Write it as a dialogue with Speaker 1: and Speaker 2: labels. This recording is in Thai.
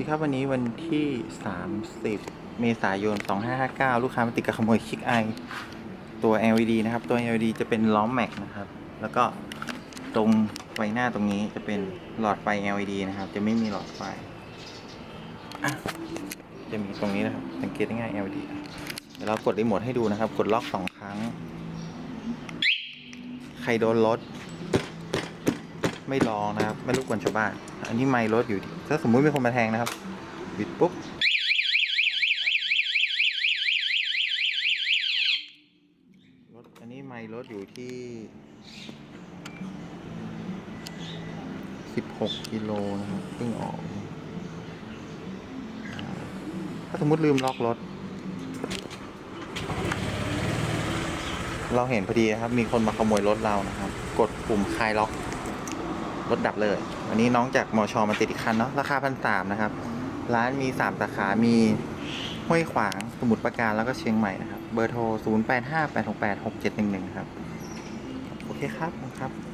Speaker 1: ดีครับวันนี้วันที่ 30 เมษายน 2559 ลูกค้ามาติดกับขโมยคลิกไอตัว LED นะครับ ตัว LED จะเป็นล้อมแม็กนะครับ แล้วก็ตรงไฟหน้าตรงนี้จะเป็นหลอดไฟ LED นะครับ จะไม่มีหลอดไฟ จะมีตรงนี้นะครับ สังเกตได้ง่าย LED เดี๋ยวเรากดรีโมทให้ดูนะครับ กดล็อกสองครั้ง ใครโดนรถ ไม่ลองนะครับ ไม่รบกวนชาวบ้าน อันนี้ไม่รถอยู่ที่ถ้าสมมุติมีคนมาแทงนะครับ บิดปุ๊บรถอันนี้ไม่รถอยู่ที่ 16กิโลนะครับเพิ่งออก ถ้าสมมุติลืมล็อกรถ เราเห็นพอดีนะครับ มีคนมาขโมยรถเรานะครับ กดปุ่มคลายล็อก รถดับเลย วันนี้น้องจากมอชอมาติดอีกคันเนาะราคาพันสามนะครับ ร้านมีสามสาขา มีห้วยขวางสมุทรปราการแล้วก็เชียงใหม่นะครับ เบอร์โทร 0 8 5 8 6 8 6 7 1 1 ครับ โอเคครับครับ